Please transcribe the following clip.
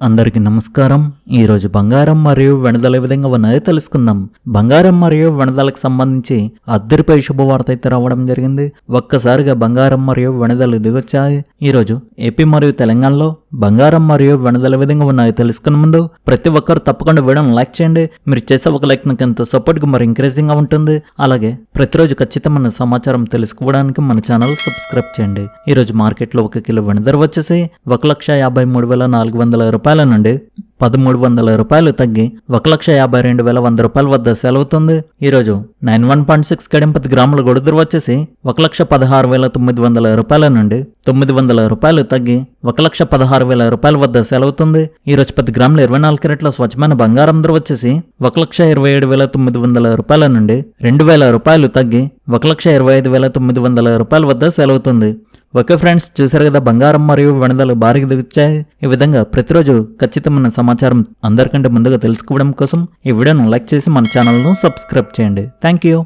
అందరికీ నమస్కారం. ఈరోజు బంగారం మరియు వెనదల విధంగా ఉన్నది తెలుసుకుందాం. బంగారం మరియు వెనదలకు సంబంధించి అద్దరిపై శుభవార్త అయితే రావడం జరిగింది. ఒక్కసారిగా బంగారం మరియు వెనదలు దిగొచ్చాయి ఈరోజు ఏపీ మరియు తెలంగాణలో బంగారం మరియు వెనదల విధంగా ఉన్నాయో తెలుసుకునే ముందు ప్రతి ఒక్కరు తప్పకుండా వీడియోని లైక్ చేయండి. మీరు చేసే ఒక లైక్ నాకు ఎంతో సపోర్ట్గా మరి ఎంకరేజింగ్గా ఉంటుంది. అలాగే ప్రతిరోజు ఖచ్చితమైన సమాచారం తెలుసుకోవడానికి మన ఛానల్ సబ్స్క్రైబ్ చేయండి. ఈరోజు మార్కెట్లో ఒక కిలో వెనదర వచ్చేసి ఒక లక్ష యాభై మూడు వేల నాలుగు వందల రూపాయల నుండి పదమూడు వందల రూపాయలు తగ్గి ఒక లక్ష యాభై రెండు వేల వంద రూపాయల వద్ద సెలవుతుంది. ఈరోజు నైన్ వన్ పాయింట్ సిక్స్ కడింపతి గ్రాముల గొడుదురు వచ్చేసి ఒక లక్ష పదహారు వేల తొమ్మిది వందల రూపాయల నుండి తొమ్మిది వందల రూపాయలు తగ్గి ఒక లక్ష పదహారు వేల రూపాయల వద్ద సెలవుతుంది. ఈరోజు పది గ్రాముల ఇరవై నాలుగు క్యారెట్ల స్వచ్ఛమైన బంగారం ధర వచ్చేసి ఒక లక్ష ఇరవై ఏడు వేల తొమ్మిది వందల రూపాయల నుండి రెండు వేల రూపాయలు తగ్గి ఒక లక్ష ఇరవై ఐదు వేల తొమ్మిది వందల రూపాయల వద్ద సెలవుతుంది. ఓకే ఫ్రెండ్స్ చూసారు కదా బంగారం మరియు వెనదలు భారీగా దిగుచ్చాయి. ఈ విధంగా ప్రతిరోజు ఖచ్చితమైన సమాచారం అందరికంటే ముందుగా తెలుసుకోవడం కోసం ఈ వీడియోను లైక్ చేసి మన ఛానల్ను సబ్స్క్రైబ్ చేయండి. Thank you.